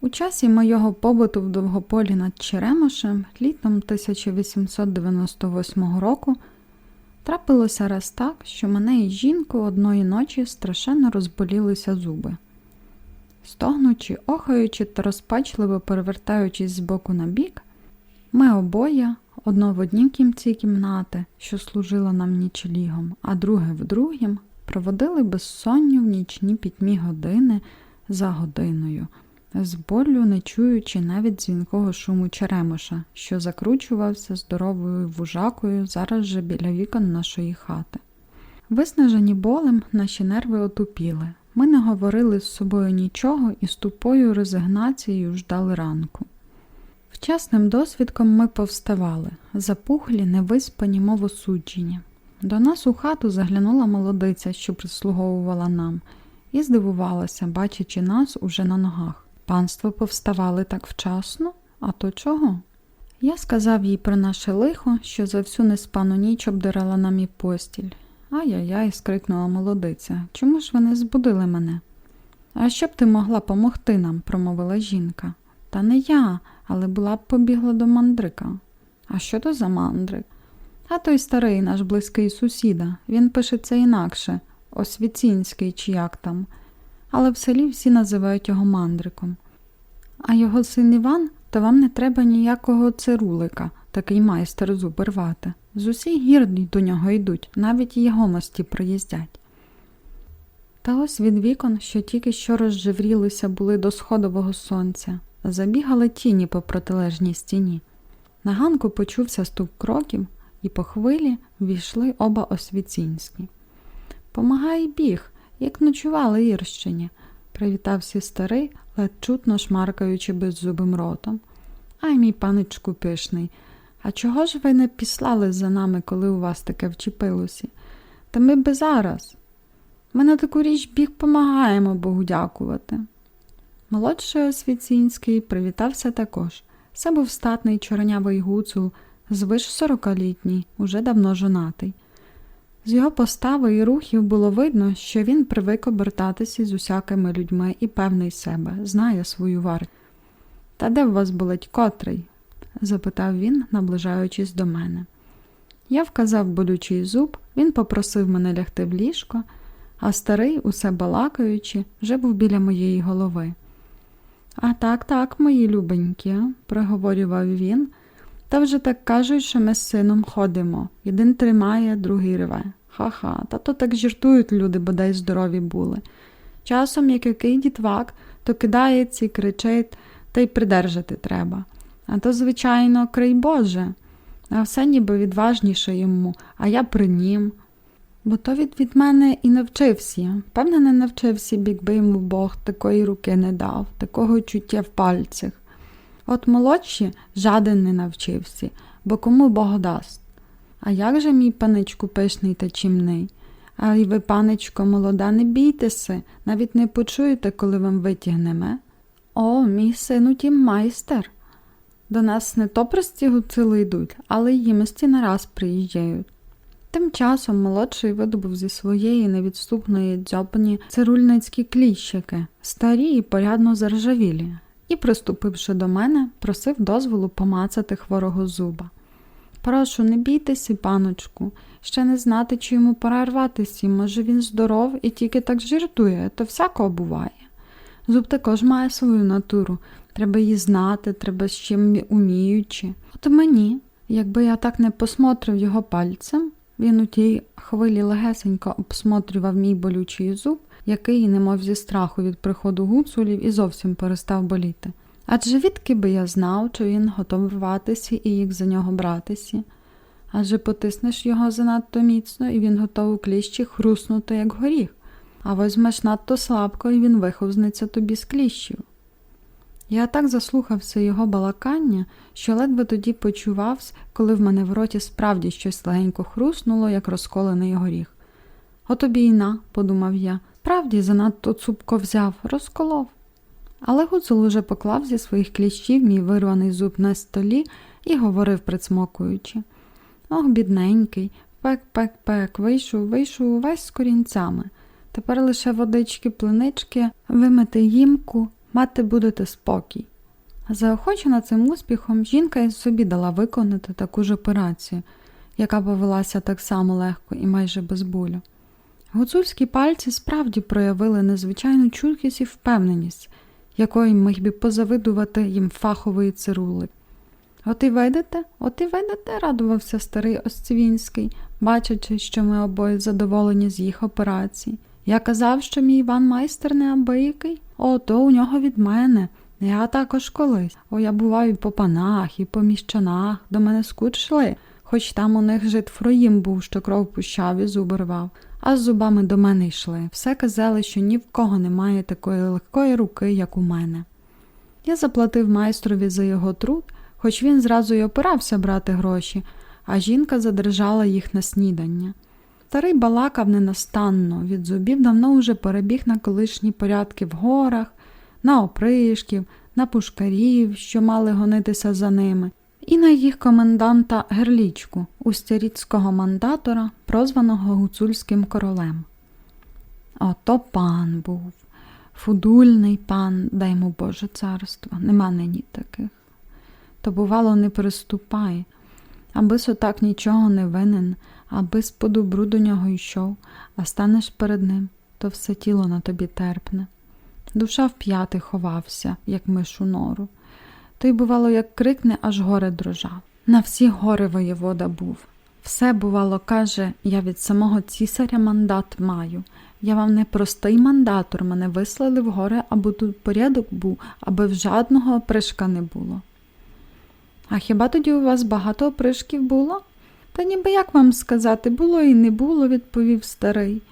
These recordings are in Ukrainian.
У часі моєго побуту в Довгополі над Черемошем літом 1898 року трапилося раз так, що мене і жінку одної ночі страшенно розболілися зуби. Стогнучи, охаючи та розпачливо перевертаючись з боку на бік, ми обоє, одно в одній кімці кімнати, що служила нам нічлігом, а друге в другім, проводили безсонні в нічні пітьмі години за годиною, з болю не чуючи навіть дзвінкого шуму черемоша, що закручувався здоровою вужакою зараз же біля вікон нашої хати. Виснажені болем, наші нерви отупіли. Ми не говорили з собою нічого і з тупою резигнацією ждали ранку. Вчасним досвідком ми повставали, запухлі, невиспані, мов осуджені. До нас у хату заглянула молодиця, що прислуговувала нам, і здивувалася, бачачи нас уже на ногах. Панство повставали так вчасно, а то чого? Я сказав їй про наше лихо, що за всю неспану ніч обдирала нам і постіль. Ай-яй-яй, скрикнула молодиця. Чому ж ви не збудили мене? А що б ти могла помогти нам, промовила жінка. Та не я, але була б побігла до мандрика. А що то за мандрик? А той старий наш близький сусіда. Він пишеться інакше, Освіцінський чи як там. Але в селі всі називають його мандриком. А його син Іван, то вам не треба ніякого цирулика, такий майстер зуби рвати. З усіх гір до нього йдуть, навіть його мості приїздять. Та ось від вікон, що тільки що розжеврілися були до сходового сонця, забігали тіні по протилежній стіні. На ганку почувся стук кроків, і по хвилі війшли оба освіцінські. Помагай біг, як ночували Ірщині, привітався старий, ледь чутно шмаркаючи беззубим ротом. Ай, мій паничку пишний, а чого ж ви не післали за нами, коли у вас таке вчепилося? Та ми би зараз. Ми на таку річ біг помагаємо Богу дякувати. Молодший Освіцінський привітався також. Це був статний чорнявий гуцул, звиш сорокалітній, уже давно жонатий. З його постави і рухів було видно, що він привик обертатися з усякими людьми і певний себе, знає свою вартість. Та де в вас болить котрий? запитав він, наближаючись до мене. Я вказав болючий зуб, він попросив мене лягти в ліжко, а старий, усе балакаючи, вже був біля моєї голови. А так, так, мої любенькі, проговорював він, та вже так кажуть, що ми з сином ходимо. Один тримає, другий рве. Ха-ха, та то так жартують люди, бодай здорові були. Часом, як який дітвак, то кидається і кричить, та й придержати треба. А то, звичайно, край Боже, а все ніби відважніше йому, а я при нім. Бо то від, від мене і навчився. Певне, не навчився, якби йому Бог такої руки не дав, такого чуття в пальцях. От молодші жаден не навчився, бо кому Бог дасть. А як же мій паничку пишний та чимний? А й ви, паничко, молода, не бійтеся, навіть не почуєте, коли вам витягнеме. О, мій сину тім майстер. До нас не то прості гуцили йдуть, але й їмості нараз приїжджають. Тим часом молодший видобув зі своєї невідступної дзьобані цирульницькі кліщики, старі і порядно заржавілі, і, приступивши до мене, просив дозволу помацати хворого зуба. Прошу, не бійтеся, паночку, ще не знати, чи йому пора рватися, може він здоров і тільки так жартує, то всякого буває. Зуб також має свою натуру, треба її знати, треба з чим уміючи. От мені, якби я так не посмотрив його пальцем, він у тій хвилі легесенько обсмотрював мій болючий зуб, який, немов зі страху від приходу гуцулів, і зовсім перестав боліти. Адже відки би я знав, чи він готов рватися і їх за нього братися. Адже потиснеш його занадто міцно, і він готов у кліщі хруснути, як горіх, а возьмеш надто слабко, і він виховзнеться тобі з кліщів. Я так заслухався його балакання, що ледве тоді почувався, коли в мене в роті справді щось легенько хруснуло, як розколений горіх. От обійна, подумав я, справді занадто цупко взяв, розколов. Але гуцул уже поклав зі своїх кліщів мій вирваний зуб на столі і говорив, прицмокуючи. Ох, бідненький, пек, пек, пек, вийшов, вийшов увесь з корінцями. Тепер лише водички, плинички, вимити їмку мати будете спокій. Заохочена цим успіхом, жінка й собі дала виконати таку ж операцію, яка повелася так само легко і майже без болю. Гуцульські пальці справді проявили незвичайну чуткість і впевненість, якої міг би позавидувати їм фаховий цирулик. От і видите, от і видите, радувався старий Осцвінський, бачачи, що ми обоє задоволені з їх операцій. Я казав, що мій Іван майстер неабиякий, о, то у нього від мене. Я також колись. О, я буваю і по панах, і по міщанах, до мене скучили, хоч там у них жит Фроїм був, що кров пущав і зуби рвав. А з зубами до мене йшли. Все казали, що ні в кого немає такої легкої руки, як у мене. Я заплатив майстрові за його труд, хоч він зразу й опирався брати гроші, а жінка задержала їх на снідання. Старий балакав ненастанно, від зубів давно уже перебіг на колишні порядки в горах, на опришків, на пушкарів, що мали гонитися за ними, і на їх коменданта Герлічку, устяріцького мандатора, прозваного гуцульським королем. Ото пан був, фудульний пан, дай йому Боже царство, нема нині таких. То, бувало, не приступай, аби со так нічого не винен, аби з по добру до нього йшов, а станеш перед ним, то все тіло на тобі терпне. Душа в п'яти ховався, як миш у нору. Той, бувало, як крикне, аж горе дрожав. На всі гори воєвода був. Все, бувало, каже, я від самого цісаря мандат маю. Я вам не простий мандатор, мене вислали в гори, аби тут порядок був, аби в жадного опришка не було. А хіба тоді у вас багато опришків було? Та ніби як вам сказати, було і не було, відповів старий.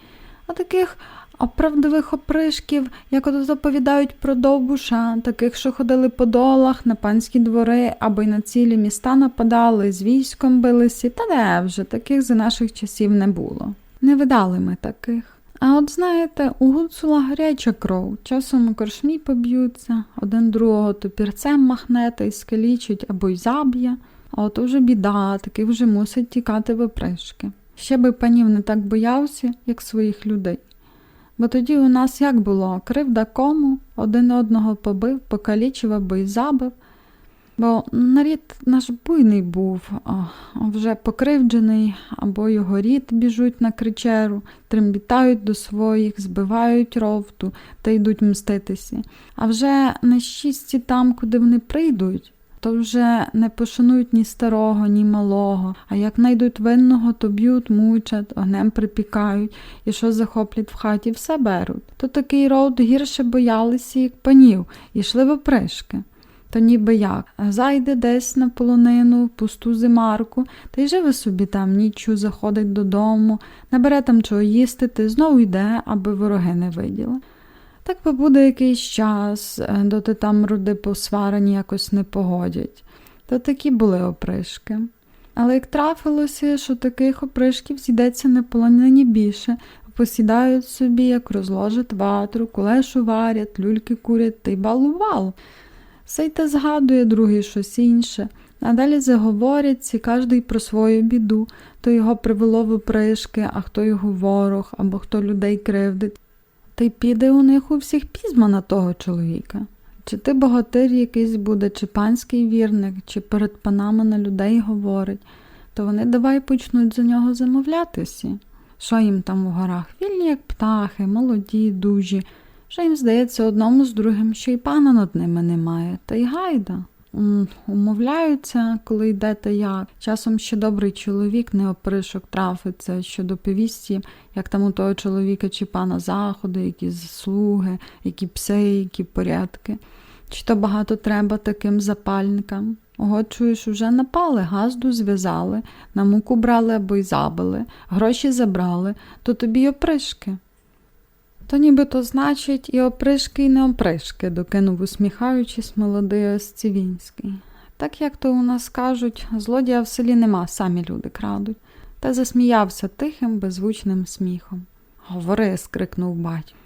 А таких оправдових опришків, як ото заповідають про довбуша, таких, що ходили по долах на панські двори або й на цілі міста нападали, з військом билися, та де вже таких за наших часів не було. Не видали ми таких. А от знаєте, у гуцула гаряча кров, часом у коршмі поб'ються, один другого топірцем махне та й скалічить або й заб'є, а от уже біда, такий вже мусить тікати в опришки. Ще би панів не так боявся, як своїх людей. Бо тоді у нас як було кривда кому, один одного побив, покалічив або й забив. Бо нарід наш буйний був, вже покривджений, або його рід біжуть на кричеру, трембітають до своїх, збивають ровту та йдуть мститися. А вже на щісті там, куди вони прийдуть, то вже не пошанують ні старого, ні малого, а як найдуть винного, то б'ють, мучать, огнем припікають, і що захоплять в хаті, все беруть. То такий род гірше боялися, як панів, і йшли в опришки. То ніби як, зайде десь на полонину, в пусту зимарку, та й живе собі там ніччю, заходить додому, набере там чого їсти, ти знову йде, аби вороги не виділи. Так побуде якийсь час, доти там роди посварені якось не погодять. То такі були опришки. Але як трафилося, що таких опришків зійдеться на полонині більше, посідають собі, як розложать ватру, кулешу варять, люльки курять та й балувал. Все й те згадує другий щось інше, а далі заговоряться кожний про свою біду, то його привело в опришки, а хто його ворог, або хто людей кривдить. Та й піде у них у всіх пізма на того чоловіка. Чи ти богатир якийсь буде, чи панський вірник, чи перед панами на людей говорить, то вони давай почнуть за нього замовлятися. Що їм там у горах? Вільні, як птахи, молоді, дужі. Що їм здається одному з другим, що й пана над ними немає, та й гайда. Умовляються, коли йдете як. Часом ще добрий чоловік не опришок трафиться, що доповісті, як там у того чоловіка чи пана заходи, які заслуги, які пси, які порядки. Чи то багато треба таким запальникам? Ого, чуєш, уже напали, газду зв'язали, на муку брали або й забили, гроші забрали, то тобі опришки. То ніби то значить і опришки, і не опришки, докинув усміхаючись молодий Осцівінський. Так як то у нас кажуть, злодія в селі нема, самі люди крадуть, та засміявся тихим, беззвучним сміхом. Говори, скрикнув батько.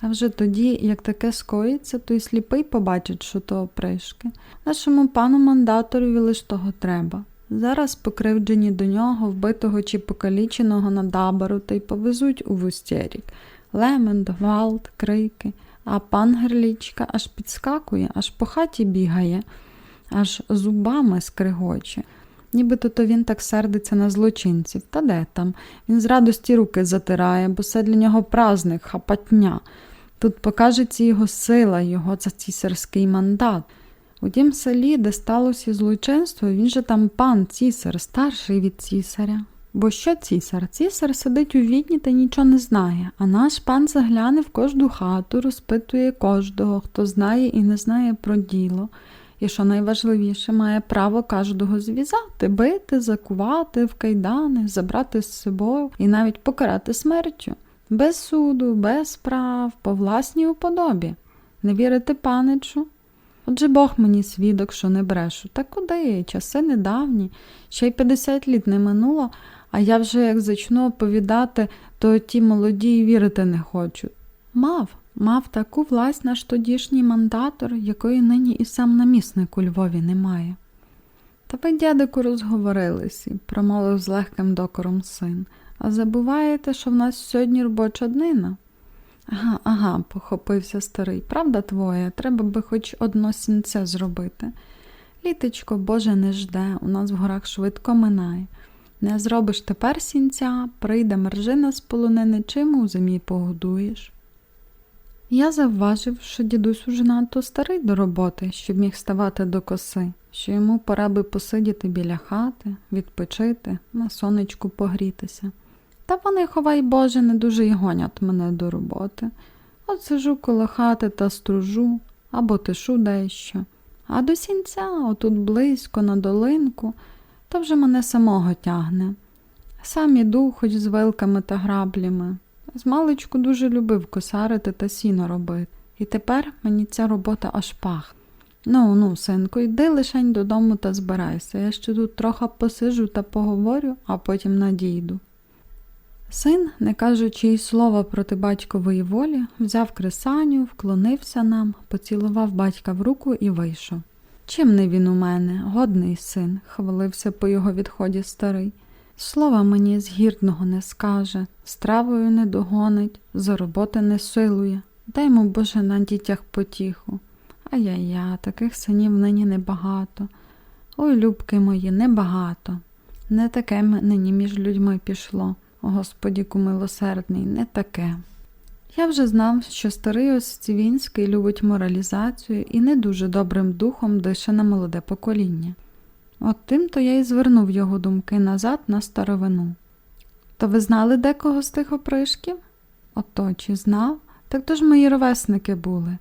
А вже тоді, як таке скоїться, то й сліпий побачить, що то опришки. Нашому пану мандаторові лиш того треба. Зараз покривджені до нього, вбитого чи покаліченого на дабару, та й повезуть у вустєрік. Лемент, гвалт, крики, а пан Герлічка аж підскакує, аж по хаті бігає, аж зубами скригоче. Нібито то він так сердиться на злочинців. Та де там? Він з радості руки затирає, бо це для нього праздник, хапатня. Тут покажеться його сила, його цісарський мандат. У тім селі, де сталося злочинство, він же там пан цісар, старший від цісаря. Бо що цісар? Цісар сидить у відні та нічого не знає, а наш пан загляне в кожну хату, розпитує кожного, хто знає і не знає про діло. І що найважливіше, має право кожного зв'язати, бити, закувати в кайдани, забрати з собою і навіть покарати смертю. Без суду, без прав, по власній уподобі. Не вірите паничу? Отже Бог мені свідок, що не брешу. Та куди? Часи недавні, ще й 50 літ не минуло, а я вже як зачну оповідати, то ті молоді й вірити не хочуть. Мав, мав таку власть наш тодішній мандатор, якої нині і сам намісник у Львові немає. Та ви, дядику, розговорилися, промовив з легким докором син. А забуваєте, що в нас сьогодні робоча днина? Ага, ага, похопився старий. Правда твоя, треба би хоч одно сінце зробити. Літечко, Боже, не жде, у нас в горах швидко минає. Не зробиш тепер сінця, прийде мержина з полонини, чим у зимі погодуєш. Я завважив, що дідусь уже надто старий до роботи, щоб міг ставати до коси, що йому пора би посидіти біля хати, відпочити, на сонечку погрітися. Та вони, ховай Боже, не дуже й гонять мене до роботи. От сижу коло хати та стружу або тишу дещо. А до сінця, отут близько, на долинку, то вже мене самого тягне. Сам іду, хоч з вилками та граблями. Змалечку дуже любив косарити та сіно робити. І тепер мені ця робота аж пах. Ну, ну, синку, йди лишень додому та збирайся. Я ще тут трохи посижу та поговорю, а потім надійду. Син, не кажучи й слова проти батькової волі, взяв кресаню, вклонився нам, поцілував батька в руку і вийшов. Чим не він у мене, годний син, хвалився по його відході старий. Слова мені з гірного не скаже, стравою не догонить, за роботи не силує. Дай йому, Боже, на дітях потіху. Ай-я-я, таких синів нині небагато. Ой, любки мої, небагато. Не таке нині між людьми пішло. Господіку милосердний, не таке. Я вже знав, що старий Осцівінський любить моралізацію і не дуже добрим духом дише на молоде покоління. От тим то я й звернув його думки назад на старовину. То ви знали декого з тих опришків? Ото чи знав? Так то ж мої ровесники були.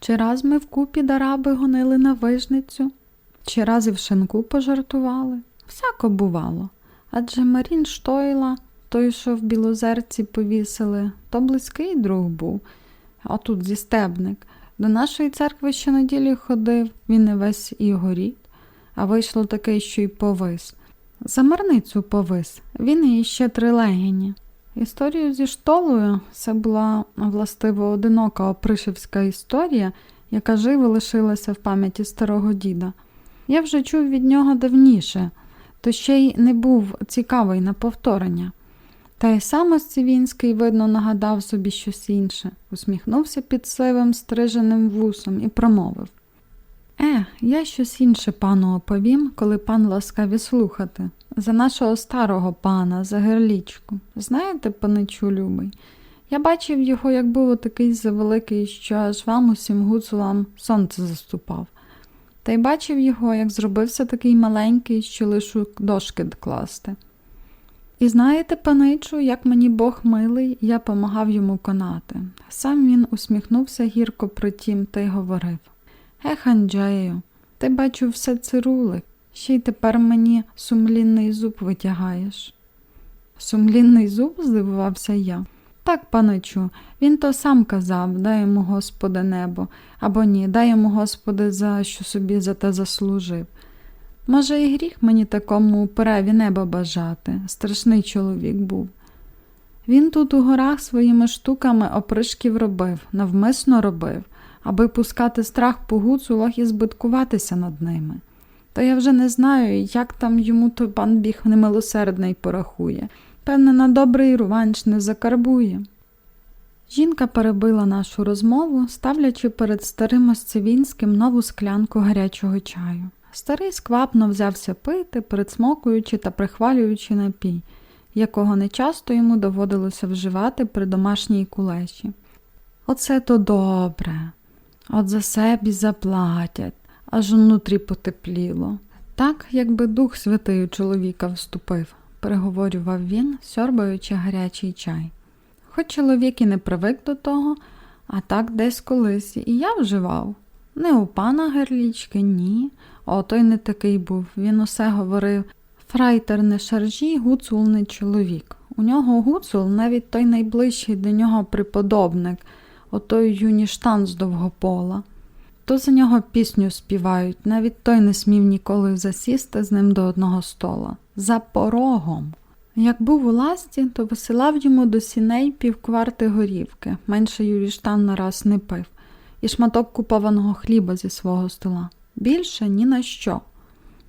Чи раз ми вкупі дараби гонили на вижницю, чи раз і в шинку пожартували? Всяко бувало. Адже Марін Штойла той, що в білозерці повісили, то близький друг був, а тут зістебник. До нашої церкви щонеділі ходив, він не весь і горіть, а вийшло таке, що й повис. За марницю повис, він і ще три легені. Історію зі штолою це була властиво одинока опришівська історія, яка живо лишилася в пам'яті старого діда. Я вже чув від нього давніше, то ще й не був цікавий на повторення. Та й сам Осцівінський, видно, нагадав собі щось інше, усміхнувся під сивим стриженим вусом і промовив Е, я щось інше пану оповім, коли пан ласкаві слухати. За нашого старого пана, за герлічку. Знаєте, паничу любий, я бачив його, як був такий завеликий, що аж вам усім гуцулам сонце заступав. Та й бачив його, як зробився такий маленький, що лише дошки класти. І знаєте, паничу, як мені Бог милий, я помагав йому конати. Сам він усміхнувся гірко при тім та й говорив Ех, Анджею, ти бачу все цирулик, ще й тепер мені сумлінний зуб витягаєш. Сумлінний зуб? здивувався я. Так, паничу, він то сам казав, дай йому Господи небо, або ні, дай йому Господи, за що собі за те заслужив. Може, і гріх мені такому переві неба бажати, страшний чоловік був. Він тут у горах своїми штуками опришків робив, навмисно робив, аби пускати страх по гуцулах і збиткуватися над ними. Та я вже не знаю, як там йому той пан біг немилосердний порахує. Певне, на добрий руванч не закарбує. Жінка перебила нашу розмову, ставлячи перед старим Осцевінським нову склянку гарячого чаю. Старий сквапно взявся пити, присмокуючи та прихвалюючи напій, якого нечасто йому доводилося вживати при домашній кулеші. Оце то добре. От за себі заплатять, аж внутрі потепліло. Так, якби Дух Святий у чоловіка вступив, переговорював він, сьорбаючи гарячий чай. Хоч чоловік і не привик до того, а так десь колись і я вживав. Не у пана Герлічки, ні. О, той не такий був. Він усе говорив Фрайтер не шаржі, гуцул не чоловік. У нього гуцул навіть той найближчий до нього приподобник, отой юніштан з довгопола. То за нього пісню співають, навіть той не смів ніколи засісти з ним до одного стола. За порогом. Як був у ласті, то висилав йому до сіней півкварти горівки, менше Юріштан нараз не пив, і шматок купованого хліба зі свого стола. Більше ні на що.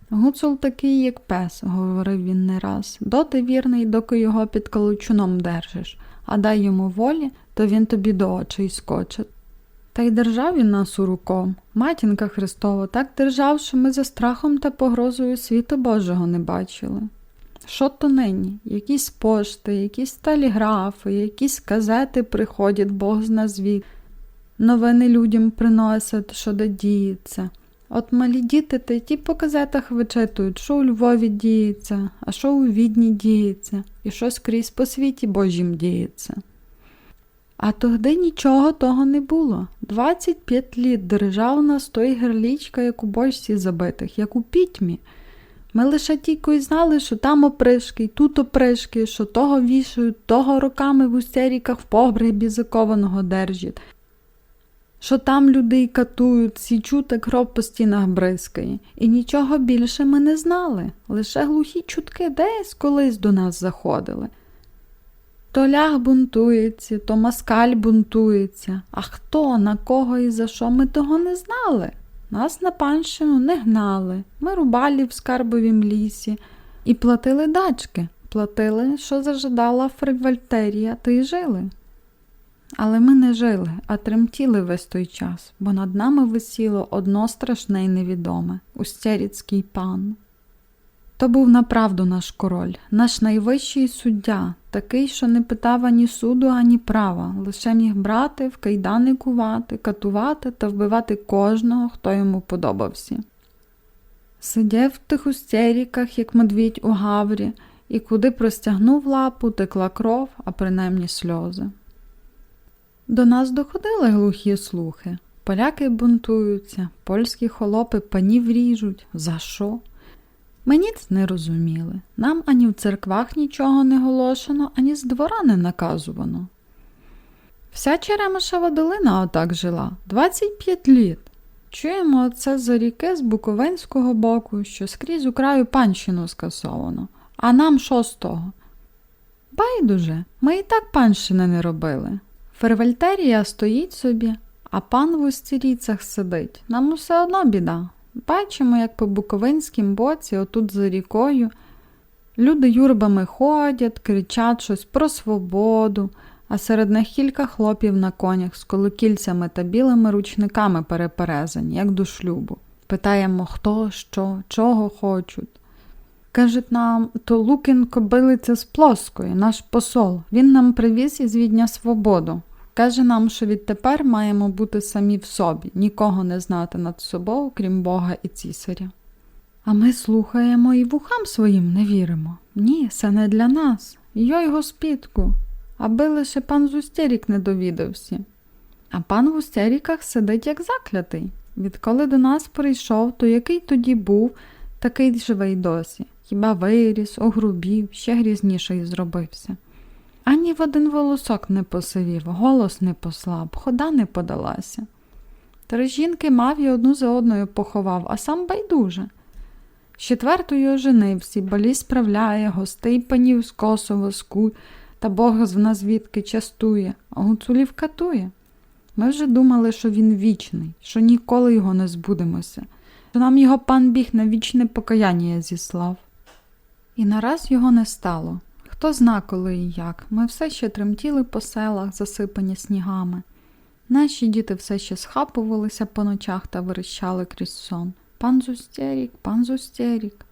Гуцул такий, як пес, говорив він не раз, доти вірний, доки його під калучуном держиш, а дай йому волі, то він тобі до очей скочить. Та й держав він нас у руком. Матінка Христова так держав, що ми за страхом та погрозою світу Божого не бачили. Що то нині? Якісь пошти, якісь телеграфи, якісь газети приходять, Бог зна звід. Новини людям приносять, що де діється. От малі діти та ті по газетах вичитують, що у Львові діється, а що у Відні діється, і що скрізь по світі Божім діється. А тогди нічого того не було. 25 літ держав нас той герлічка, як у бочці забитих, як у пітьмі. Ми лише тільки й знали, що там опришки, тут опришки, що того вішають, того роками в устеріках в погребі закованого держать, що там людей катують, січу та кров по стінах бризкає. І нічого більше ми не знали, лише глухі чутки десь колись до нас заходили. То ляг бунтується, то москаль бунтується, а хто, на кого і за що ми того не знали. Нас на панщину не гнали, ми рубалі в скарбовім лісі і платили дачки, платили, що зажадала фривальтерія, та й жили. Але ми не жили, а тремтіли весь той час, бо над нами висіло одно страшне й невідоме устєріцький пан. То був направду наш король, наш найвищий суддя, такий, що не питав ані суду, ані права, лише міг брати, в кайдани кувати, катувати та вбивати кожного, хто йому подобався. Сидів в тих устеріках, як медвідь у гаврі, і куди простягнув лапу, текла кров, а принаймні сльози. До нас доходили глухі слухи. Поляки бунтуються, польські холопи панів ріжуть. За що? Ми ніц не розуміли. Нам ані в церквах нічого не голошено, ані з двора не наказувано. Вся Черемишева долина отак жила 25 літ. Чуємо оце за ріки з Буковинського боку, що скрізь у краю панщину скасовано. А нам що з того? Байдуже, ми і так панщини не робили. Фервальтерія стоїть собі, а пан в устіріцях сидить. Нам усе одно біда. Бачимо, як по Буковинськім боці, отут за рікою, люди юрбами ходять, кричать щось про свободу, а серед них кілька хлопів на конях з колокільцями та білими ручниками переперезані, як до шлюбу. Питаємо, хто, що, чого хочуть. Кажуть нам, то Лукін кобилиця з плоскої, наш посол. Він нам привіз із відня свободу. Каже нам, що відтепер маємо бути самі в собі, нікого не знати над собою, крім Бога і цісаря. А ми слухаємо і вухам своїм не віримо. Ні, це не для нас. Йой госпітку, аби лише пан Зустєрік не довідався. А пан в Устєріках сидить як заклятий. Відколи до нас прийшов, то який тоді був, такий живий досі. Хіба виріс, огрубів, ще грізніший зробився. Ані в один волосок не посивів, голос не послаб, хода не подалася. Три жінки мав і одну за одною поховав, а сам байдуже. З четвертою оженився, балі справляє, гостей панів з косу воску, та Бог з нас звідки частує, а гуцулів катує. Ми вже думали, що він вічний, що ніколи його не збудемося, що нам його пан біг на вічне покаяння зіслав. І нараз його не стало. Хто зна, коли і як. Ми все ще тремтіли по селах, засипані снігами. Наші діти все ще схапувалися по ночах та верещали крізь сон. Пан Зустерік, пан Зустерік.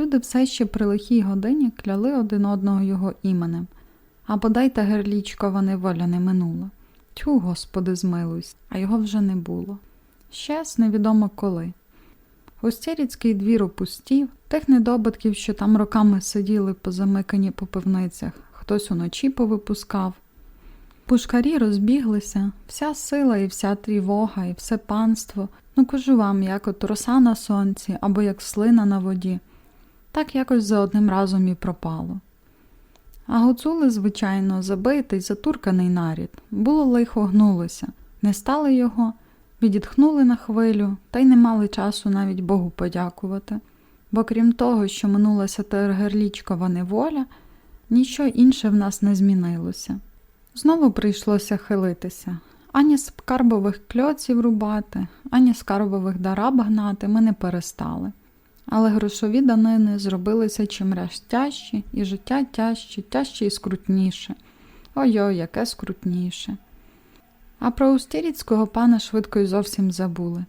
Люди все ще при лихій годині кляли один одного його іменем, а бодай та герлічкова неволя не минула. Тьху, Господи, змилуйся, а його вже не було. Щас невідомо коли. Гостєріцький двір опустів, тих недобитків, що там роками сиділи позамикані по пивницях, хтось уночі повипускав. Пушкарі розбіглися, вся сила і вся тривога, і все панство, ну кажу вам, як от роса на сонці або як слина на воді. Так якось за одним разом і пропало. А гуцули, звичайно, забитий, затурканий нарід, було лихо гнулося, не стали його, відітхнули на хвилю та й не мали часу навіть Богу подякувати. Бо крім того, що минулася тергерлічкова неволя, ніщо інше в нас не змінилося. Знову прийшлося хилитися. Ані скарбових кльоців рубати, ані скарбових дараб гнати ми не перестали. Але грошові данини зробилися чимряж тяжчі, і життя тяжче, тяжче і скрутніше. Ой-ой, яке скрутніше. А про устіріцького пана швидко й зовсім забули.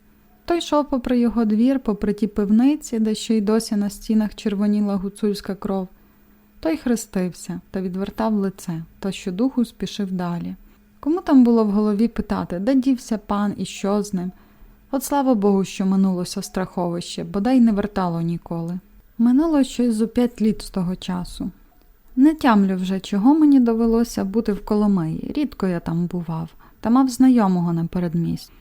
Той йшов попри його двір, попри ті пивниці, де ще й досі на стінах червоніла гуцульська кров. Той хрестився та відвертав лице, та щодуху спішив далі. Кому там було в голові питати, де дівся пан і що з ним? От слава Богу, що минулося страховище, бодай не вертало ніколи. Минуло щось зо п'ять літ з того часу. Не тямлю вже, чого мені довелося бути в Коломиї. Рідко я там бував, та мав знайомого на передмість.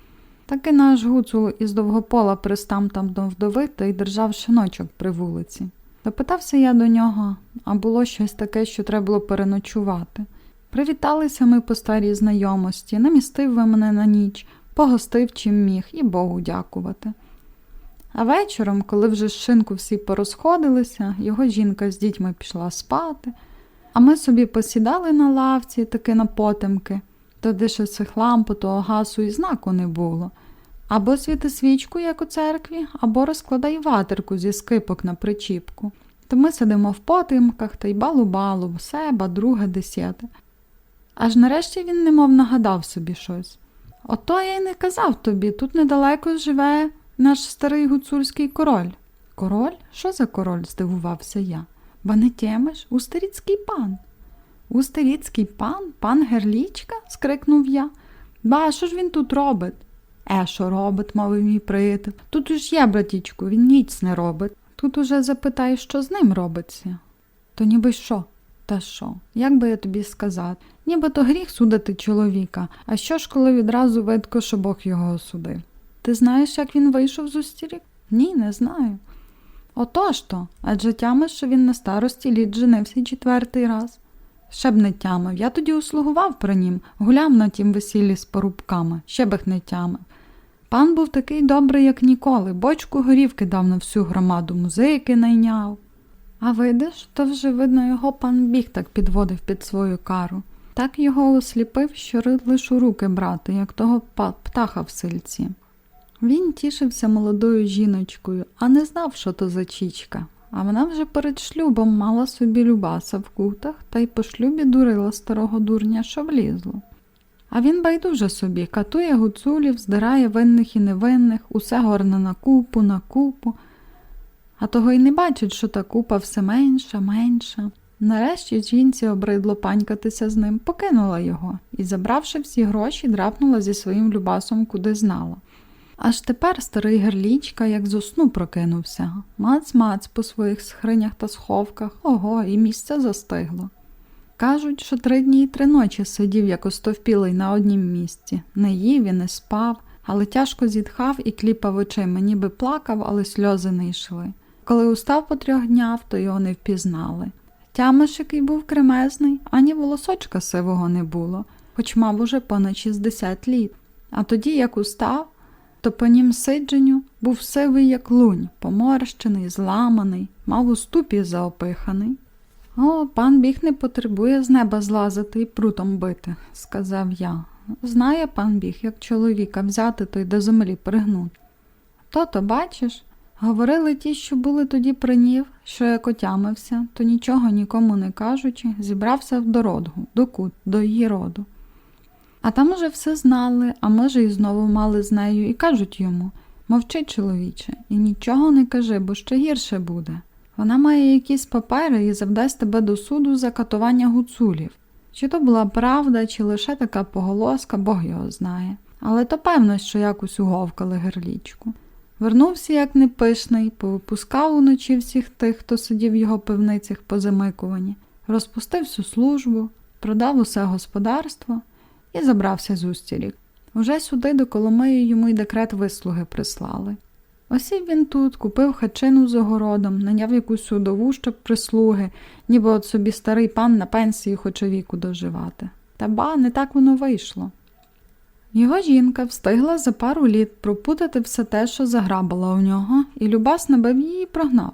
Таки наш гуцул із довгопола пристам там до вдови та й держав шиночок при вулиці. Допитався я до нього, а було щось таке, що треба було переночувати. Привіталися ми по старій знайомості, намістив ви мене на ніч, погостив чим міг і Богу дякувати. А вечором, коли вже з шинку всі порозходилися, його жінка з дітьми пішла спати, а ми собі посідали на лавці, таки на потемки, то дишицих лампу, того гасу і знаку не було. Або світи свічку, як у церкві, або розкладай ватерку зі скипок на причіпку. То ми сидимо в потемках та й балу-балу, себе, друге, десяте. Аж нарешті він немов нагадав собі щось. Ото я й не казав тобі, тут недалеко живе наш старий гуцульський король. Король? Що за король? здивувався я. Ба не тямиш? Устеріцький пан. Устеріцький пан? Пан Герлічка? скрикнув я. Ба, що ж він тут робить? Е, що робить, мовив мій приятель. Тут уж є, братічку, він ніц не робить. Тут уже запитай, що з ним робиться. То ніби що? Та що? Як би я тобі сказати? Ніби то гріх судити чоловіка, а що ж, коли відразу видко, що Бог його осудив? Ти знаєш, як він вийшов з устірік? Ні, не знаю. Отож то, адже тямиш, що він на старості літ женився четвертий раз. Ще б не тямив, я тоді услугував при нім, гуляв на тім весіллі з порубками, ще б не тямив. Пан був такий добрий, як ніколи, бочку горівки дав на всю громаду, музики найняв. А видиш, то вже, видно, його пан біг так підводив під свою кару. Так його осліпив, що лиш у руки брати, як того птаха в сильці. Він тішився молодою жіночкою, а не знав, що то за чічка. А вона вже перед шлюбом мала собі любаса в кутах та й по шлюбі дурила старого дурня, що влізло. А він байдуже собі, катує гуцулів, здирає винних і невинних, усе горне на купу, на купу. А того й не бачить, що та купа все менша, менша. Нарешті жінці обридло панькатися з ним, покинула його і, забравши всі гроші, драпнула зі своїм любасом, куди знала. Аж тепер старий герлічка, як з сну прокинувся, мац-мац по своїх схринях та сховках, ого, і місце застигло. Кажуть, що три дні й три ночі сидів, як остовпілий на однім місці, не їв і не спав, але тяжко зітхав і кліпав очима, ніби плакав, але сльози не йшли. Коли устав по трьох днях, то його не впізнали. Тямиш, який був кремезний, ані волосочка сивого не було, хоч мав уже понад 60 літ. А тоді, як устав, то по нім сидженню був сивий, як лунь, поморщений, зламаний, мав у ступі заопиханий. О, пан біг не потребує з неба злазити і прутом бити, сказав я. Знає пан біг, як чоловіка взяти то й до землі пригнути. То-то бачиш, Говорили ті, що були тоді при нів, що як отямився, то нічого нікому не кажучи, зібрався в дорогу, до кут, до її роду. А там уже все знали, а може, і знову мали з нею, і кажуть йому мовчи, чоловіче, і нічого не кажи, бо ще гірше буде. Вона має якісь папери і завдасть тебе до суду за катування гуцулів. Чи то була правда, чи лише така поголоска, Бог його знає. Але то певно, що якось уговкали герлічку. Вернувся, як непишний, повипускав уночі всіх тих, хто сидів в його пивницях позамикувані, розпустив всю службу, продав усе господарство і забрався з. Уже сюди до Коломиї йому й декрет вислуги прислали. Осів він тут, купив хачину з огородом, наняв якусь судову, щоб прислуги, ніби от собі старий пан на пенсії хоче віку доживати. Та ба, не так воно вийшло. Його жінка встигла за пару літ пропутати все те, що заграбала у нього, і Любас набив її і прогнав.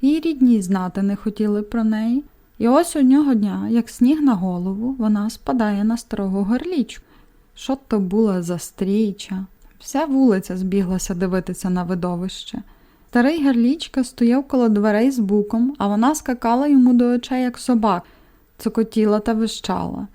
Її рідні знати не хотіли про неї. І ось одного дня, як сніг на голову, вона спадає на старого горлічку. Що то була за стріча? Вся вулиця збіглася дивитися на видовище. Старий герлічка стояв коло дверей з буком, а вона скакала йому до очей, як собак, цокотіла та вищала.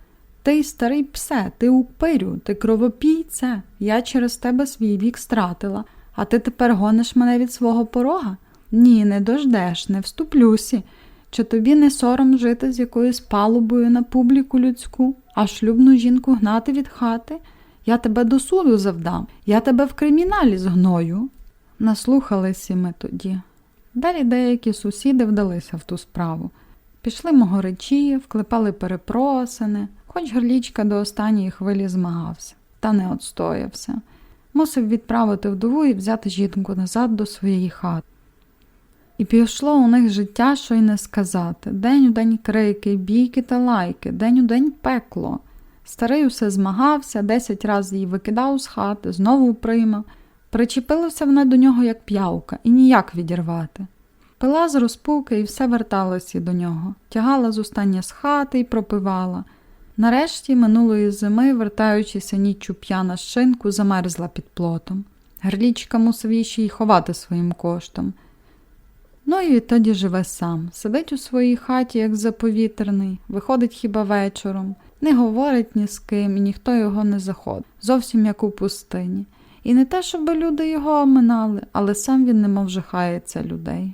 Ти, старий псе, ти упирю, ти кровопійце, я через тебе свій вік стратила, а ти тепер гониш мене від свого порога? Ні, не дождеш, не вступлюсі. Чи тобі не сором жити з якоюсь палубою на публіку людську, а шлюбну жінку гнати від хати? Я тебе до суду завдам, я тебе в криміналі згною. Наслухалися ми тоді. Далі деякі сусіди вдалися в ту справу. Пішли могоречі, вклепали перепросини, хоч Герлічка до останньої хвилі змагався, та не отстоявся. Мусив відправити вдову і взяти жінку назад до своєї хати. І пішло у них життя, що й не сказати. День у день крики, бійки та лайки, день у день пекло. Старий усе змагався, десять разів її викидав з хати, знову приймав. Причепилася вона до нього, як п'явка, і ніяк відірвати. Пила з розпуки і все верталося до нього, тягала з устання з хати і пропивала. Нарешті минулої зими, вертаючися ніччю п'яна з шинку, замерзла під плотом. Герлічка мусив її й ховати своїм коштом. Ну і відтоді живе сам, сидить у своїй хаті, як заповітряний, виходить хіба вечором, не говорить ні з ким, і ніхто його не заходить, зовсім як у пустині. І не те, щоб люди його оминали, але сам він немов жахається людей.